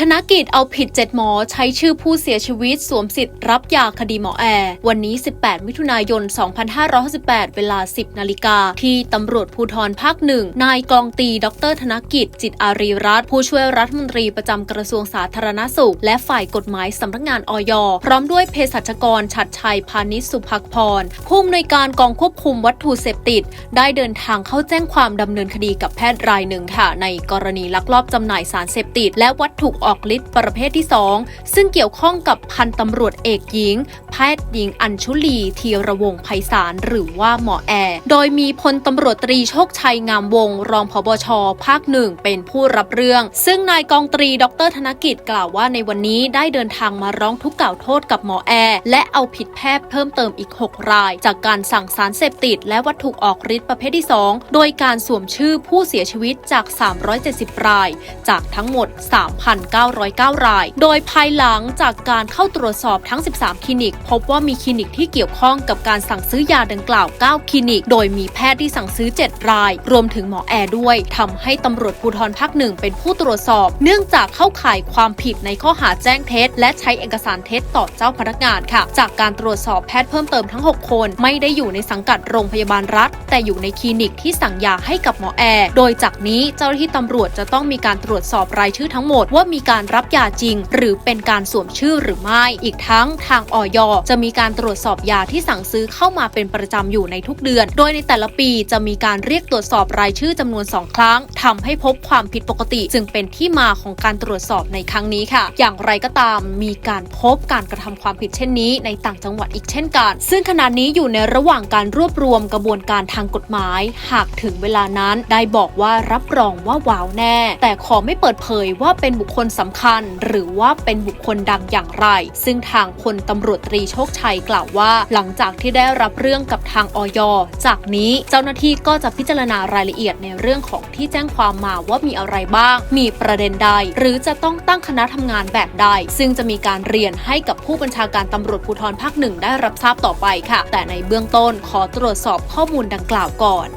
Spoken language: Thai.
ธนกิจเอาผิด 7 หมอใช้ชื่อผู้เสียชีวิตสวมสิทธิ์รับยาคดีหมอแอร์ วันนี้ 18 มิถุนายน 2568 เวลา 10 นาฬิกา ที่ตำรวจภูธรภาคหนึ่งนายกองตี ดร ธนกิจ จิตอารีรัตน์ผู้ช่วยรัฐมนตรีประจำกระทรวงสาธารณสุข และฝ่ายกฎหมายสำนักงานออยพร้อมด้วยเภสัชกรฉัดชัยพานิชสุภักพรผู้อำนวยการกองควบคุมวัตถุเสพติด ได้เดินทางเข้าแจ้งความดำเนินคดีกับแพทย์รายหนึ่งค่ะในกรณีลักลอบจำหน่ายสารเสพติด และวัตถุออกฤทธิ์ประเภทที่ 2 ซึ่งเกี่ยวข้องกับพันตำรวจเอกหญิง แพทย์หญิงอัญชุลี ธีระวงไพศาลหรือว่าหมอแอร์ โดยมีพลตำรวจตรีโชคชัยงามวง รองผบช ภาคหนึ่งเป็นผู้รับเรื่อง ซึ่งนายกองตรีดรธนกิจกล่าวว่าในวันนี้ได้เดินทางมาร้องทุกข์กล่าวโทษกับหมอแอร์และเอาผิดแพทย์เพิ่มเติมอีก 6 ราย จากการสั่งสารเสพติด และวัตถุออกฤทธิ์ประเภทที่ 2 โดยการสวมชื่อผู้เสียชีวิตจาก 370 ราย จากทั้งหมด 3,909 ราย โดยภายหลังจากการเข้าตรวจสอบทั้ง 13 คลินิก พบว่ามีคลินิกที่เกี่ยวข้องกับการสั่งซื้อยาดังกล่าว 9 คลินิกโดยมีแพทย์ที่สั่งซื้อ 7 ราย รวมถึงหมอแอร์ด้วยทำให้ตำรวจภูธรภาคหนึ่งเป็นผู้ตรวจสอบ เนื่องจากเข้าข่ายความผิดในข้อหาแจ้งเท็จ และใช้เอกสารเท็จต่อเจ้าพนักงานค่ะ จากการตรวจสอบแพทย์เพิ่มเติมทั้ง 6 คน ไม่ได้อยู่ในสังกัดโรงพยาบาลรัฐ แต่อยู่ในคลินิกที่สั่งยาให้กับหมอแอร์โดยจากนี้เจ้าหน้าที่ตำรวจจะต้องมีการตรวจสอบรายชื่อทั้งหมดว่ามีการรับยาจริง หรือเป็นการสวมชื่อหรือไม่ อีกทั้งทางออยจะมีการตรวจสอบยาที่สั่งซื้อเข้ามาเป็นประจำอยู่ในทุกเดือนโดยในแต่ละปีจะมีการเรียกตรวจสอบรายชื่อจำนวน 2 ครั้งทำให้พบความผิดปกติ จึงเป็นที่มาของการตรวจสอบในครั้งนี้ค่ะ อย่างไรก็ตามมีการพบการกระทำความผิดเช่นนี้ ในต่างจังหวัดอีกเช่นกัน ซึ่งขณะนี้อยู่ในระหว่างการรวบรวมกระบวนการทางกฎหมาย หากถึงเวลานั้นได้บอกว่ารับรองว่าว้าวแน่ แต่ขอไม่เปิดเผยว่าเป็นบุคคลสำคัญ หรือว่าเป็นบุคคลดังอย่างไร ซึ่งทางพลตำรวจตรีโชคชัยกล่าวว่า หลังจากที่ได้รับเรื่องกับทางออยจากนี้เจ้าหน้าที่ก็จะพิจารณารายละเอียดในเรื่องของที่แจ้งความมาว่ามีอะไรบ้าง มีประเด็นใด หรือจะต้องตั้งคณะทำงานแบบใด ซึ่งจะมีการเรียนให้กับผู้บัญชาการตำรวจภูธรภาคหนึ่งได้รับทราบต่อไปค่ะ แต่ในเบื้องต้นขอตรวจสอบข้อมูลดังกล่าวก่อน